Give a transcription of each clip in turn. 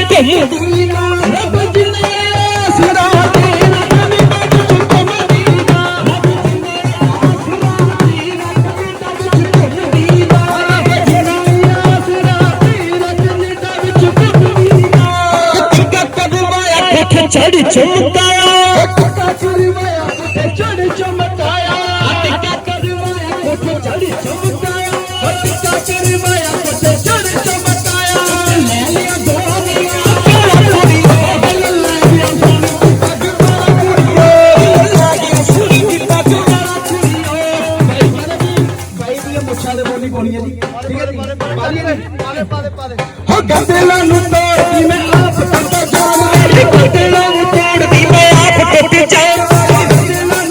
ਸ਼ਾਬਾਸ਼ ਰੱਬ ਜਿੰਨੇ ਸਿਰਾ ਦੇਣਾ ਕੈਨੇਡਾ ਵਿੱਚ ਘੁੰਮਦੀ ਰੱਬ ਜਿੰਨੇ ਆਸਰਾ ਦੇਣਾ ਕੈਨੇਡਾ ਵਿੱਚ ਘੁੰਮਦੀ ਰੱਬ ਜਿੰਨੇ ਆਸਰਾ ਦੇਣਾ ਕੈਨੇਡਾ ਵਿੱਚ ਘੁੰਮਦੀ ਨਾ ਟਿੱਕਾ ਕਦਵਾਇਆ ਕੋਠੇ ਚਮਕਾਇਆ ਟਿੱਕਾ ਕਰਵਾਇਆ ਕੋਠੇ ਚੜੀ ਚਮਕਾਇਆ ਟਿੱਕਾ ਕਰਵਾਇਆ ਕੋਠੇ ਚੜੀ ਚਮਕਾਇਆ ਟਿੱਕਾ ਕਰਵਾਇਆ ਦੀਆਂ ਮੁੱਛਾਂ ਦੇ ਬੋਲੀ ਪਾਉਣੀ ਹੈ ਜੀ। ਠੀਕ ਹੈ ਜੀ? ਪਾ ਲਈਏ ਪਾਲੇ ਪਾਲੇ ਪਾਲੇ ਹੋ ਗੰਦਲਾਂ ਨੂੰ ਤੋੜਦੀ ਮੈਂ ਆਪ ਟੁੱਟ ਜਾਣ ਵਾਲੀ ਗੰਦਲਾਂ ਨੂੰ ਤੋੜਦੀ ਮੈਂ ਆਪ ਟੁੱਟ ਜਾਣ ਵਾਲੀ ਗੰਦਲਾਂ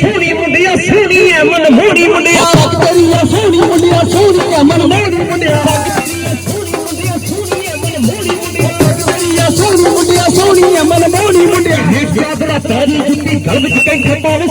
ਸੋਹਣੀ ਮੁੰਡਿਆ ਸੋਹਣੀ ਐ ਮਨ ਮੋੜੀ ਮੁੰਡਿਆ। ਪੱਗ ਤੇਰੀ ਆ ਸੋਹਣੀ ਮੁੰਡਿਆ ਸੋਹਣੀ ਐ ਮੁੰਡਿਆ। ਤੇਰੀ ਸੋਹਣੀ ਮੁੰਡਿਆ ਸੋਹਣੀ ਐ ਮਨ ਮੋੜੀ ਮੁੰਡਿਆ। ਤੇਰੀ ਆ ਸੋਹਣੀ ਮੁੰਡਿਆ ਸੋਹਣੀ ਐ ਮਨ ਮੋੜੀ ਮੁੰਡਿਆ। ਹੇਠ ਚਾਦਰਾ ਪੈਰੀ ਜੁੱਤੀ ਗਲ ਵਿੱਚ ਕੈਂਠੇ ਪਾਵੇ